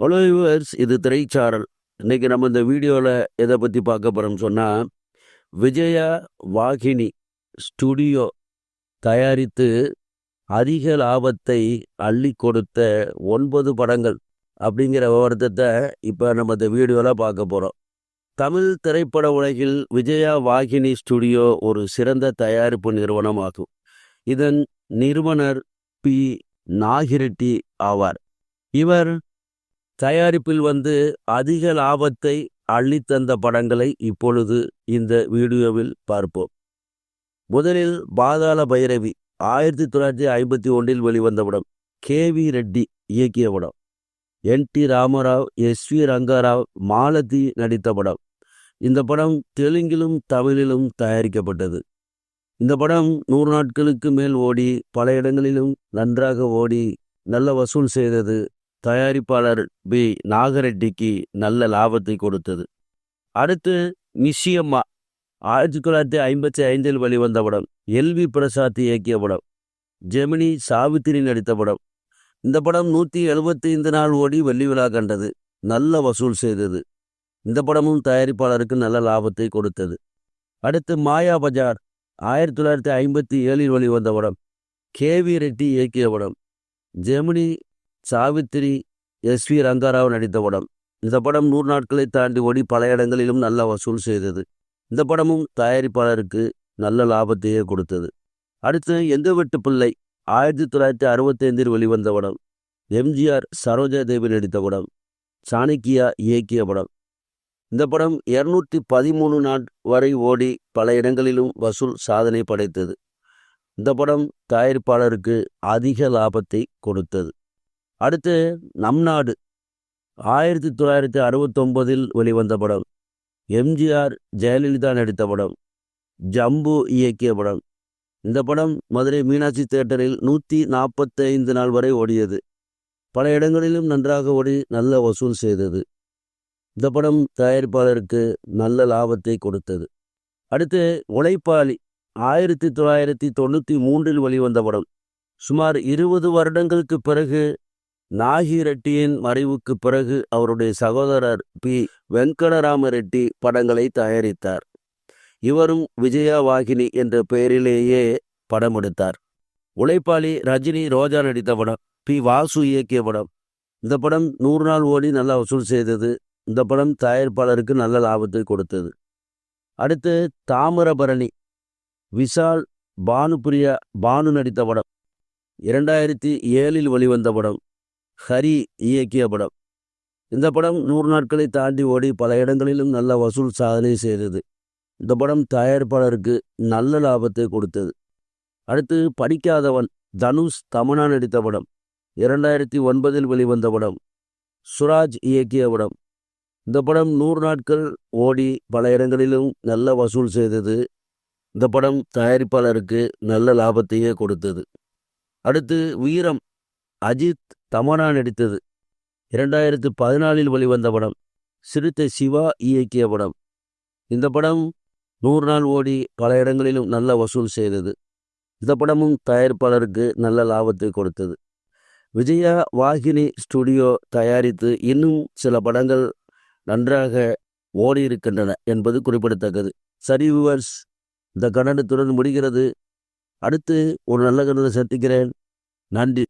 Hello viewers இது திரைச்சாரல். இன்றைக்கி நம்ம இந்த வீடியோவில் எதை பற்றி பார்க்க போகிறோம்னு சொன்னால் விஜயா வாகினி ஸ்டுடியோ தயாரித்து அதிக லாபத்தை அள்ளி கொடுத்த ஒன்பது படங்கள் அப்படிங்கிற விவரத்தை இப்போ நம்ம இந்த வீடியோவில் பார்க்க போகிறோம் தமிழ் திரைப்பட உலகில் விஜயா வாகினி ஸ்டுடியோ ஒரு சிறந்த தயாரிப்பு நிறுவனமாகும். இதன் நிறுவனர் பி. நாகிரெட்டி ஆவார். இவர் தயாரிப்பில் வந்து அதிக லாபத்தை அள்ளித்தந்த படங்களை இப்பொழுது இந்த வீடியோவில் பார்ப்போம். முதலில் பாதாள பைரவி ஆயிரத்தி தொள்ளாயிரத்தி ஐம்பத்தி ஒன்றில் வெளிவந்த படம். கே வி ரெட்டி இயக்கிய படம். N T Ramarao S V Rangarao Malathi நடித்த படம். இந்த படம் தெலுங்கிலும் தமிழிலும் தயாரிக்கப்பட்டது. இந்த படம் நூறு நாட்களுக்கு மேல் ஓடி பல இடங்களிலும் நன்றாக ஓடி நல்ல வசூல் செய்தது தயாரிப்பாளர் பி. நாகரெட்டிக்கு நல்ல லாபத்தை கொடுத்தது. அடுத்து நிஷியம்மா ஆயிரத்தி தொள்ளாயிரத்தி ஐம்பத்தி ஐந்தில் வெளிவந்த படம் எல் வி பிரசாத் இயக்கிய படம். ஜெமினி சாவித்திரி நடித்த படம். இந்த படம் நூற்றி எழுபத்தி ஐந்து நாள் ஓடி வெள்ளி விழா கண்டது. நல்ல வசூல் செய்தது. இந்த படமும் தயாரிப்பாளருக்கு நல்ல லாபத்தை கொடுத்தது. அடுத்து மாயா பஜார் ஆயிரத்தி தொள்ளாயிரத்தி ஐம்பத்தி ஏழில் வெளிவந்த படம். கே வி ரெட்டி இயக்கிய படம். ஜெமினி சாவித்திரி எஸ் வி ரங்காராவ் நடித்த படம். இந்த படம் நூறு நாட்களை தாண்டி ஓடி பல இடங்களிலும் நல்ல வசூல் செய்தது. இந்த படமும் தயாரிப்பாளருக்கு நல்ல லாபத்தையே கொடுத்தது. அடுத்து எந்த வெட்டு பிள்ளை? ஆயிரத்தி தொள்ளாயிரத்தி அறுபத்தைந்தில் வெளிவந்த படம். எம்ஜிஆர் சரோஜா தேவி நடித்த படம். சாணக்கியா இயக்கிய படம். இந்த படம் இருநூற்றி பதிமூணு நாள் வரை ஓடி பல இடங்களிலும் வசூல் சாதனை படைத்தது. இந்த படம் தயாரிப்பாளருக்கு அதிக லாபத்தை கொடுத்தது. அடுத்து நம் நாடு. ஆயிரத்தி தொள்ளாயிரத்தி அறுபத்தொம்பதில் வெளிவந்த படம். எம்ஜிஆர் ஜெயலலிதா நடித்த படம். ஜம்பு இயக்கிய படம். இந்த படம் மதுரை மீனாட்சி தேட்டரில் நூற்றி நாற்பத்தைந்து நாள் வரை ஓடியது. பல இடங்களிலும் நன்றாக ஓடி நல்ல வசூல் செய்தது. இந்த படம் தயாரிப்பாளருக்கு நல்ல லாபத்தை கொடுத்தது. அடுத்து உழைப்பாளி. ஆயிரத்தி தொள்ளாயிரத்தி தொண்ணூற்றி மூன்றில் வெளிவந்த படம். சுமார் இருபது வருடங்களுக்கு பிறகு நாகி ரெட்டியின் மறைவுக்கு பிறகு அவருடைய சகோதரர் பி. வெங்கடராம ரெட்டி படங்களை தயாரித்தார். இவரும் விஜயா வாகினி என்ற பெயரிலேயே படம் எடுத்தார். உழைப்பாளி ரஜினி ரோஜா நடித்த படம் பி. வாசு இயக்கிய படம். இந்த படம் நூறு நாள் ஓடி நல்லா வசூல் செய்தது. இந்த படம் தயாரிப்பாளருக்கு நல்ல லாபத்தை கொடுத்தது. அடுத்து தாமிரபரணி விஷால் பானுபிரியா பானு நடித்த படம். இரண்டாயிரத்தி ஏழில் வெளிவந்த படம். ஹரி இயக்கிய படம். இந்த படம் நூறு நாட்களை தாண்டி ஓடி பல இடங்களிலும் நல்ல வசூல் சாதனை செய்தது. இந்த படம் தயாரிப்பாளருக்கு நல்ல லாபத்தை கொடுத்தது. அடுத்து படிக்காதவன் தனுஷ் தமனா நடித்த படம். இரண்டாயிரத்தி ஒன்பதில் வெளிவந்த படம். சுராஜ் இயக்கிய படம். இந்த படம் நூறு நாட்கள் ஓடி பல இடங்களிலும் நல்ல வசூல் செய்தது. இந்த படம் தயாரிப்பாளருக்கு நல்ல லாபத்தையே கொடுத்தது. அடுத்து வீரம். அஜித் தமனா நடித்தது. இரண்டாயிரத்து பதினாலில் வெளிவந்த படம் சிறுத்தை சிவா இயக்கிய படம். இந்த படம் நூறு நாள் ஓடி பல இடங்களிலும் நல்ல வசூல் செய்தது. இந்த படமும் தயாரிப்பாளருக்கு நல்ல லாபத்தை கொடுத்தது. விஜயா வாகினி ஸ்டுடியோ தயாரித்து இன்னும் சில படங்கள் நன்றாக ஓடி இருக்கின்றன என்பது குறிப்பிடத்தக்கது. சரி விவர்ஸ் இந்த கண்டனத்துடன் முடிகிறது. அடுத்து ஒரு நல்ல கண்ணத்தை சந்திக்கிறேன். நன்றி.